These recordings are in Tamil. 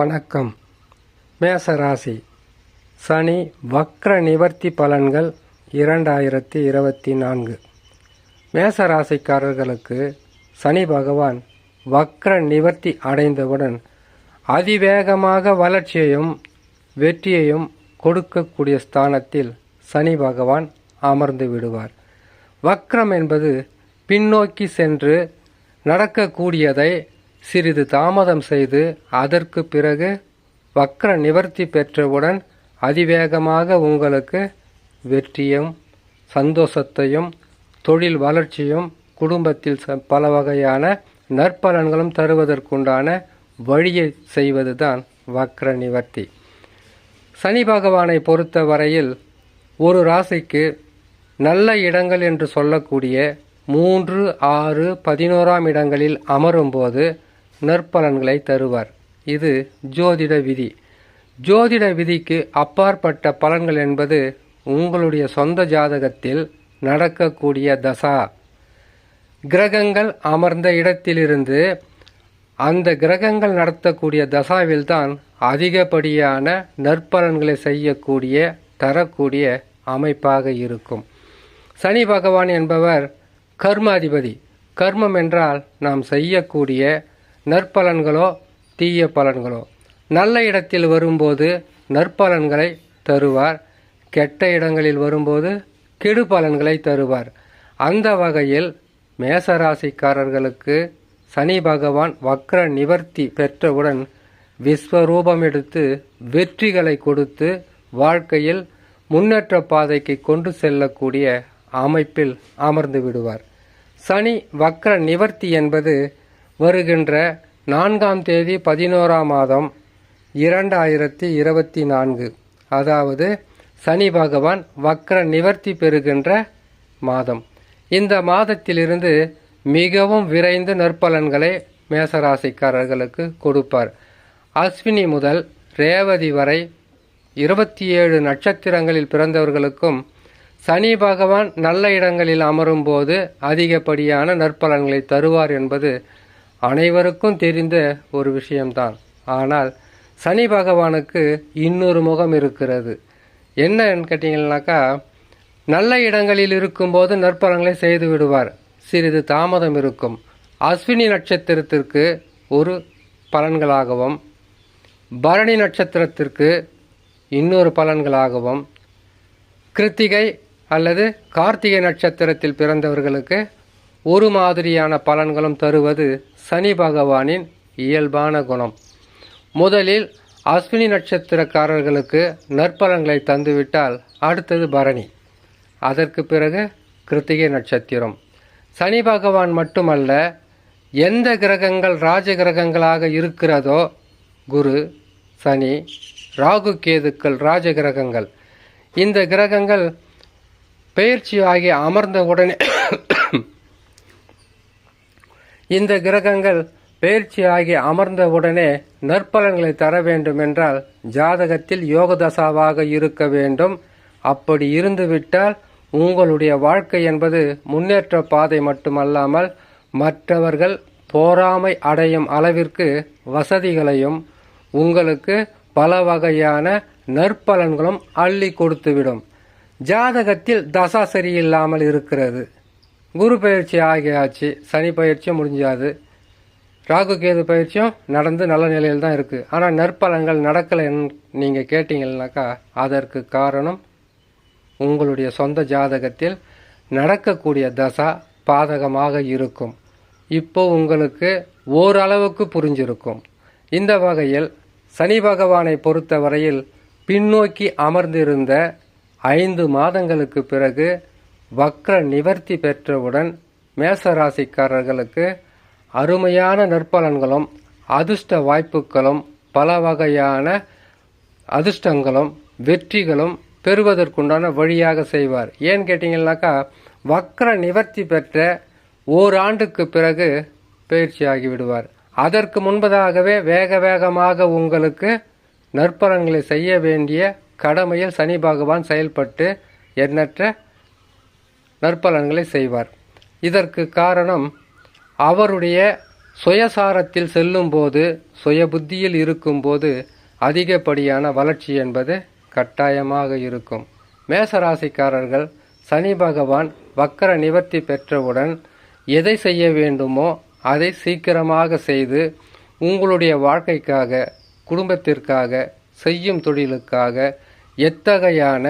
வணக்கம். மேசராசி. சனி வக்ர நிவர்த்தி பலன்கள் இரண்டாயிரத்தி இருபத்தி நான்கு. மேசராசிக்காரர்களுக்கு சனி பகவான் வக்ர நிவர்த்தி அடைந்தவுடன் அதிவேகமாக வளர்ச்சியையும் வெற்றியையும் கொடுக்கக்கூடிய ஸ்தானத்தில் சனி பகவான் அமர்ந்து விடுவார். வக்ரம் என்பது பின்னோக்கி சென்று நடக்கக்கூடியதை சிறிது தாமதம் செய்து அதற்கு பிறகு வக்ர நிவர்த்தி பெற்றவுடன் அதிவேகமாக உங்களுக்கு வெற்றியும் சந்தோஷத்தையும் தொழில் வளர்ச்சியும் குடும்பத்தில் ச- பல வகையான நற்பலன்களும் தருவதற்குண்டான வழியை செய்வதுதான் வக்ர நிவர்த்தி. சனி பகவானை பொறுத்த வரையில் ஒரு ராசிக்கு நல்ல இடங்கள் என்று சொல்லக்கூடிய மூன்று ஆறு பதினோராம் இடங்களில் அமரும்போது நற்பலன்களை தருவார். இது ஜோதிட விதி. ஜோதிட விதிக்கு அப்பாற்பட்ட பலன்கள் என்பது உங்களுடைய சொந்த ஜாதகத்தில் நடக்கக்கூடிய தசா. கிரகங்கள் அமர்ந்த இடத்திலிருந்து அந்த கிரகங்கள் நடத்தக்கூடிய தசாவில்தான் அதிகப்படியான நற்பலன்களை செய்யக்கூடிய தரக்கூடிய அமைப்பாக இருக்கும். சனி பகவான் என்பவர் கர்மாதிபதி. கர்மம் என்றால் நாம் செய்யக்கூடிய நற்பலன்களோ தீய பலன்களோ. நல்ல இடத்தில் வரும்போது நற்பலன்களை தருவார் கெட்ட இடங்களில் வரும்போது கெடு பலன்களை தருவார். அந்த வகையில் மேசராசிக்காரர்களுக்கு சனி பகவான் வக்ர நிவர்த்தி பெற்றவுடன் விஸ்வரூபம் எடுத்து வெற்றிகளை கொடுத்து வாழ்க்கையில் முன்னேற்ற பாதைக்கு கொண்டு செல்லக்கூடிய அமைப்பில் அமர்ந்து விடுவார். சனி வக்ர நிவர்த்தி என்பது வருகின்ற நான்காம் தேதி பதினோராம் மாதம் இரண்டாயிரத்தி இருபத்தி நான்கு. அதாவது சனி பகவான் வக்ர நிவர்த்தி பெறுகின்ற மாதம். இந்த மாதத்திலிருந்து மிகவும் விரைந்து நற்பலன்களை மேசராசிக்காரர்களுக்கு கொடுப்பார். அஸ்வினி முதல் ரேவதி வரை இருபத்தி ஏழு நட்சத்திரங்களில் பிறந்தவர்களுக்கும் சனி பகவான் நல்ல இடங்களில் அமரும்போது அதிகப்படியான நற்பலன்களை தருவார் என்பது அனைவருக்கும் தெரிந்த ஒரு விஷயம்தான். ஆனால் சனி பகவானுக்கு இன்னொரு முகம் இருக்கிறது. என்னன்னு கேட்டிங்கன்னாக்கா நல்ல இடங்களில் இருக்கும்போது நற்பலங்களை செய்து விடுவார். சிறிது தாமதம் இருக்கும். அஸ்வினி நட்சத்திரத்திற்கு ஒரு பலன்களாகவும் பரணி நட்சத்திரத்திற்கு இன்னொரு பலன்களாகவும் கிருத்திகை அல்லது கார்த்திகை நட்சத்திரத்தில் பிறந்தவர்களுக்கு ஒரு மாதிரியான பலன்களும் தருவது சனி பகவானின் இயல்பான குணம். முதலில் அஸ்வினி நட்சத்திரக்காரர்களுக்கு நற்பலன்களை தந்துவிட்டால் அடுத்தது பரணி. அதற்கு பிறகு கிருத்திகை நட்சத்திரம். சனி பகவான் மட்டுமல்ல எந்த கிரகங்கள் ராஜ கிரகங்களாக இருக்கிறதோ குரு சனி ராகு கேதுக்கள் ராஜ கிரகங்கள். இந்த கிரகங்கள் பெயர்ச்சியாகி அமர்ந்த உடனே இந்த கிரகங்கள் பயிற்சியாகி அமர்ந்த உடனே நற்பலன்களை தர வேண்டும் என்றால் ஜாதகத்தில் யோகதசாவாக இருக்க வேண்டும். அப்படி இருந்துவிட்டால் உங்களுடைய வாழ்க்கை என்பது முன்னேற்ற பாதை மட்டுமல்லாமல் மற்றவர்கள் போராமை அடையும் அளவிற்கு வசதிகளையும் உங்களுக்கு பல வகையான நற்பலன்களும் அள்ளி கொடுத்துவிடும். ஜாதகத்தில் தசா சரியில்லாமல் இருக்கிறது. குரு பயிற்சி ஆகியாச்சு சனி பயிற்சியும் முடிஞ்சாது. ராகு கேது பயிற்சியும் நடந்து நல்ல நிலையில் தான் இருக்குது ஆனால் நற்பலன்கள் நடக்கலைன்னு நீங்கள் கேட்டீங்கன்னாக்கா அதற்கு காரணம் உங்களுடைய சொந்த ஜாதகத்தில் நடக்கக்கூடிய தசா பாதகமாக இருக்கும். இப்போ உங்களுக்கு ஓரளவுக்கு புரிஞ்சிருக்கும். இந்த வகையில் சனி பகவானை பொறுத்தவரையில் பின்னோக்கி அமர்ந்திருந்த ஐந்து மாதங்களுக்கு பிறகு வக்ர நிவர்த்தி பெற்றவுடன் மேசராசிக்காரர்களுக்கு அருமையான நற்பலன்களும் அதிர்ஷ்ட வாய்ப்புகளும் பல வகையான அதிர்ஷ்டங்களும் வெற்றிகளும் பெறுவதற்குண்டான வழியாக செய்வார். ஏன்னு கேட்டிங்கன்னாக்கா வக்ர நிவர்த்தி பெற்ற ஓராண்டுக்கு பிறகு பயிற்சியாகி விடுவார். அதற்கு முன்பதாகவே வேக வேகமாக உங்களுக்கு நற்பலன்களை செய்ய வேண்டிய கடமையில் சனி பகவான் செயல்பட்டு எண்ணற்ற நற்பலன்களை செய்வார். இதற்கு காரணம் அவருடைய சுயசாரத்தில் செல்லும்போது சுயபுத்தியில் இருக்கும்போது அதிகப்படியான வளர்ச்சி என்பது கட்டாயமாக இருக்கும். மேசராசிக்காரர்கள் சனி பகவான் வக்கர நிவர்த்தி பெற்றவுடன் எதை செய்ய வேண்டுமோ அதை சீக்கிரமாக செய்து உங்களுடைய வாழ்க்கைக்காக குடும்பத்திற்காக செய்யும் தொழிலுக்காக எத்தகையான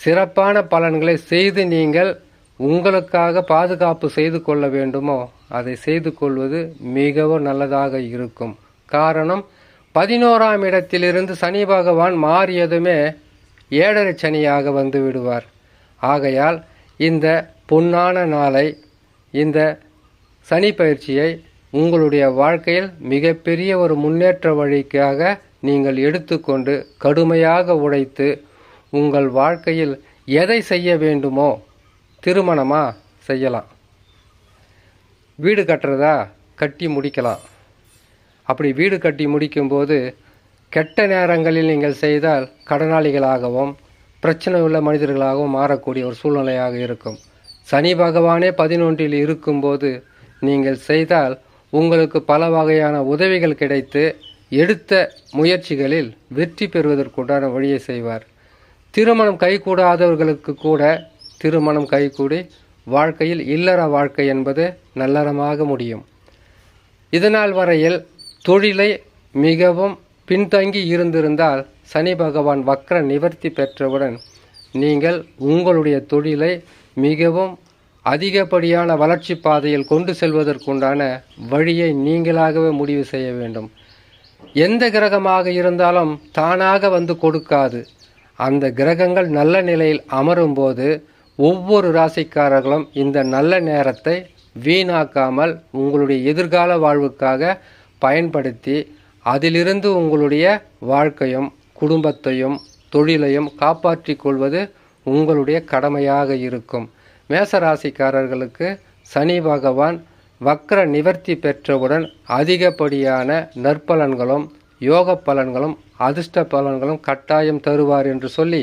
சிறப்பான பலன்களை செய்து நீங்கள் உங்களுக்காக பாதுகாப்பு செய்து கொள்ள வேண்டுமோ அதை செய்து கொள்வது மிகவும் நல்லதாக இருக்கும். காரணம் பதினோராம் இடத்திலிருந்து சனி பகவான் மாறியதுமே ஏழரை சனியாக வந்து விடுவார். ஆகையால் இந்த பொன்னான நாளை இந்த சனி பயிற்சியை உங்களுடைய வாழ்க்கையில் மிகப்பெரிய ஒரு முன்னேற்ற வழிக்காக நீங்கள் எடுத்துக்கொண்டு கடுமையாக உழைத்து உங்கள் வாழ்க்கையில் எதை செய்ய வேண்டுமோ திருமணமாக செய்யலாம். வீடு கட்டுறதா கட்டி முடிக்கலாம். அப்படி வீடு கட்டி முடிக்கும்போது கெட்ட நேரங்களில் நீங்கள் செய்தால் கடனாளிகளாகவும் பிரச்சனை உள்ள மனிதர்களாகவும் மாறக்கூடிய ஒரு சூழ்நிலையாக இருக்கும். சனி பகவானே பதினொன்றில் இருக்கும்போது நீங்கள் செய்தால் உங்களுக்கு பல வகையான உதவிகள் கிடைத்து எடுத்த முயற்சிகளில் வெற்றி பெறுவதற்குண்டான வழியை செய்வார். திருமணம் கைகூடாதவர்களுக்கு கூட திருமணம் கைகூடி வாழ்க்கையில் இல்லற வாழ்க்கை என்பது நல்லறமாக முடியும். இதனால் வரையில் தொழிலை மிகவும் பின்தங்கி இருந்திருந்தால் சனி பகவான் வக்ர நிவர்த்தி பெற்றவுடன் நீங்கள் உங்களுடைய தொழிலை மிகவும் அதிகப்படியான வளர்ச்சி பாதையில் கொண்டு செல்வதற்குண்டான வழியை நீங்களாகவே முடிவு செய்ய வேண்டும். எந்த கிரகமாக இருந்தாலும் தானாக வந்து கொடுக்காது. அந்த கிரகங்கள் நல்ல நிலையில் அமரும்போது ஒவ்வொரு ராசிக்காரர்களும் இந்த நல்ல நேரத்தை வீணாக்காமல் உங்களுடைய எதிர்கால வாழ்வுக்காக பயன்படுத்தி அதிலிருந்து உங்களுடைய வாழ்க்கையும் குடும்பத்தையும் தொழிலையும் காப்பாற்றிக் கொள்வது உங்களுடைய கடமையாக இருக்கும். மேசராசிக்காரர்களுக்கு சனி பகவான் வக்ர நிவர்த்தி பெற்றவுடன் அதிகப்படியான நற்பலன்களும் யோக பலன்களும் அதிர்ஷ்ட பலன்களும் கட்டாயம் தருவார் என்று சொல்லி